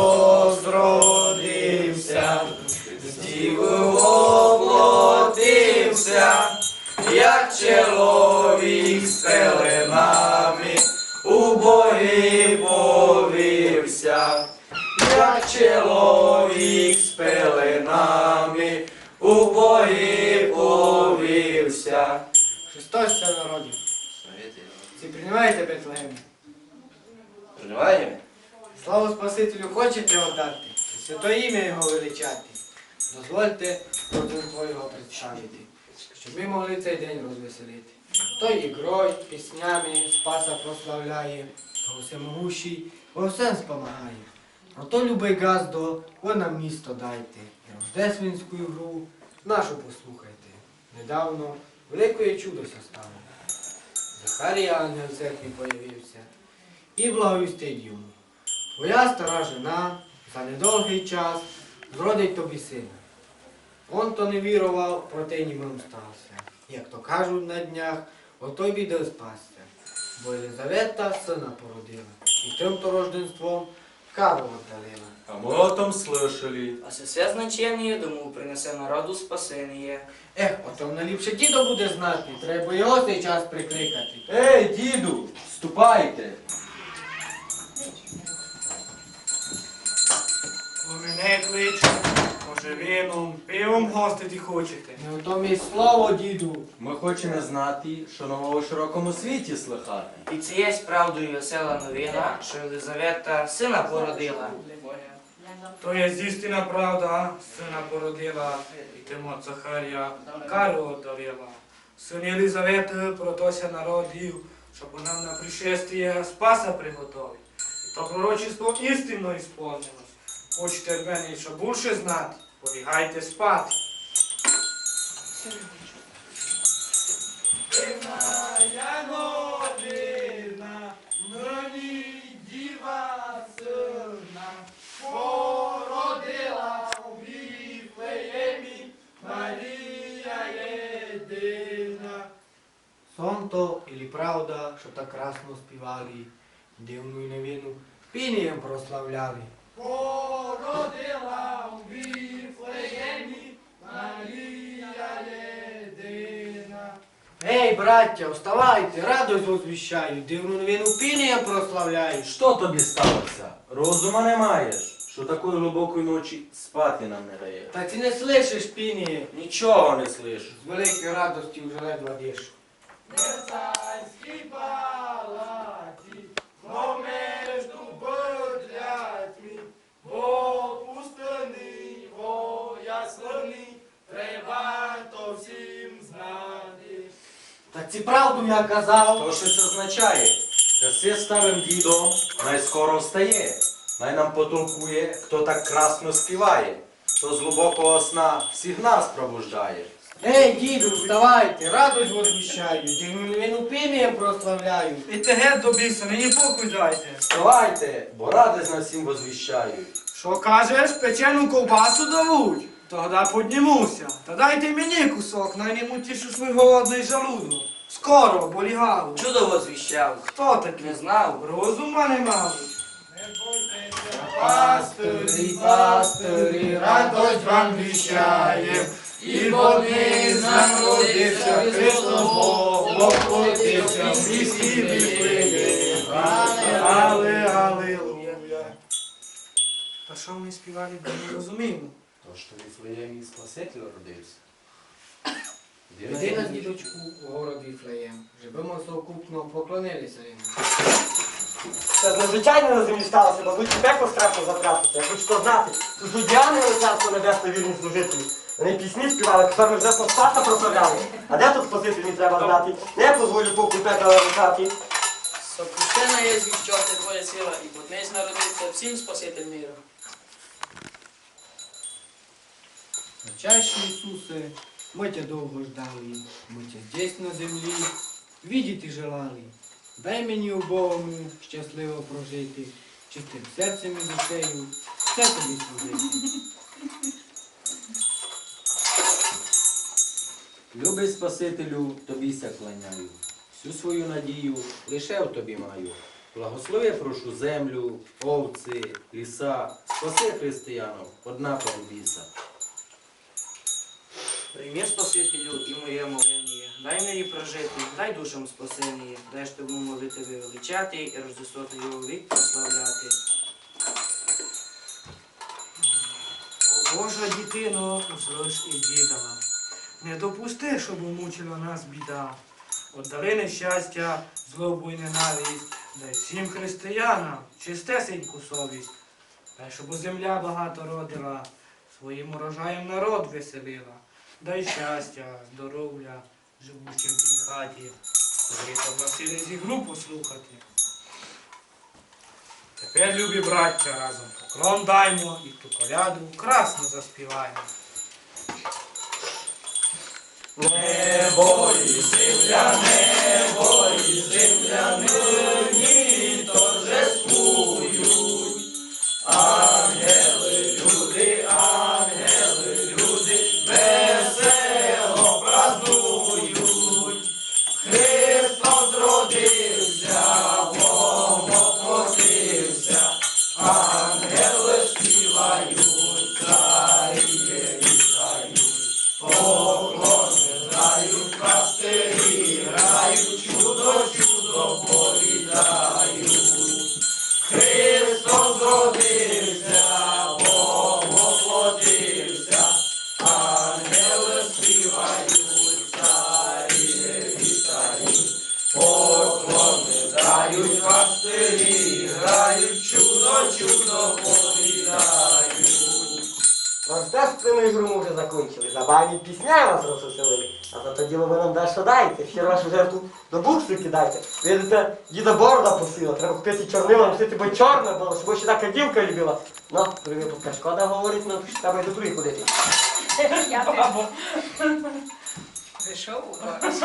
Христос родився, з діви оплотився, як чоловік з пеленами, у боги повівся, як чоловік з пеленами, у боги повівся. Христос це народів. Чи приймаєте Бетлеhem? Приймаємо? Славу Спасителю хочете отдати, і святе ім'я Його величати. Дозвольте родину Твоєго представити, щоб ми могли цей день розвеселити. Той ігрою, піснями Спаса прославляє, то всемогущий во всем спомагає. Ото любий газдо, ви нам місто дайте, і рождественську гру нашу послухайте. Недавно велике чудо ся стало. Захарія ангел церкві появився і благовістить йому. Твоя стара жена за недовгий час зродить тобі сина. Он то не вірував, проте німим стався. Як то кажуть на днях, отой біде спасся. Бо Єлизавета сина породила, і тим то рожденством кару віддалила. А мы о том слышали. А це все значення, думаю, принесе народу спасення. Ех, потім наліпше дідо буде знати, треба його цей час прикликати. Ей, діду, ступайте. Ви мене кличуть, може вином, пивом гостити хочете. Не в тому й слово, діду. Ми хочемо знати, що нового у широкому світі слихати. І це є правдою весела новина, що Єлизавета сина породила. То є істина правда, сина породила, і тимо Захарія кару отдалила. Син Єлизавети протося народив, щоб нам на пришествие Спаса приготовить. І то пророчество істинно ісполнилось. Хочете в мене ще більше знати, полягайте спати. Сон то или правда, що так красно співали, дивну й невинну пінієм прославляли. Породила у Віфлеємі Марія єдина. Ей, браття, вставайте, радость возвіщаю, дивну новину пінієм прославляю. Що тобі сталося? Розума не маєш, що такої глибокої ночі спати нам не дає. Та ти не слышиш пініє, Нічого не слышу. з великої радості вже ледве диш. Та ці правду я казав. То що це означає? Даси старим дідом, най скоро встає, най нам потолкує, хто так красно співає, хто з глибокого сна всіх нас пробуждає. Ей, діду, вставайте, радость возвіщаю, дивну новину пінієм прославляю. І теге до біса, мені покой дайте. Вставайте, бо радість нас всім возвіщають. Що кажеш, печену ковбасу давуть? Тогда піднімуся. Та дайте мені кусок, най не мутішу свій голодний жалудок. Скоро, бо лягав. Чудо возвіщав. Хто такий? Не знав. Розума не мав. Пастирі, пастирі, радость вам віщає, і вони народився, Христос Бог, воплотився, в місті Віфлеєм. Але, аллилуйя. Та що ми співали, бо не розуміємо. То, що Віфлеємі Спаситель родився. Веди нас, дідочку, у город Віфлеєм, щоб ми совокупно поклонилися йому. Це надзвичайно на землі сталося, бо лучше пекло страшно затрапити. Я хочу то знати. Тут суддяни царство небесне вірні служителі. Вони пісні співали, тепер ми вже Спаса прославляли. А де тут спаситель мені треба знати? Не позволю поки пекла лишати. Сокрушена є звіщати твоя сила, і потнець народився всім спаситель миру. Начальше Ісусе, ми тя довго ждали, ми тя здесь на землі, видіти желали. Дай мені убогому щасливо прожити, чистим серцем і душею, все тобі служити. Любий Спасителю, тобі ся кланяю. Всю свою надію лише в тобі маю. Благослови, прошу, землю, овці, ліса, спаси християнов, одна біса. Прийми Спасителю і моє молення, дай мені прожити, дай душам спасення, дай ж тому молитви величати і Рождество його вік прославляти. О Божа дитино, услиш і діда. Не допусти, щоб мучила нас біда. Отдали нещастя, злобу й ненависть, дай всім християнам чистесеньку совість. Дай, щоб земля багато родила, своїм урожаєм народ веселила. Дай щастя, здоров'я, живущим в тій хаті. Гріха Василі зі групу слухати. Тепер, любі браття, разом поклон даймо і ту коляду красно заспіваємо. Небо і земля, небо і земля нині торжествують. Ангели співають, царі вітають, поклони пастирі грають, чудо, чудо повідають. Христос родився, Бог воплотився, ангели співають, царі вітають, поклони дають, пастирі грають, чудо повідають. Рождественную игру мы уже закончили, забавні пісня вас розвеселили. А за то діло ви нам дещо дайте, ще вашу жертву до букси кидайте. Видите, діда борода посила, треба купити чорнила, носити, бо чорне було, щоб ще така дівка любила. Ну, при випадку шкода говорить, ну, треба й до другої ходити. Бабо. Прийшов у вас.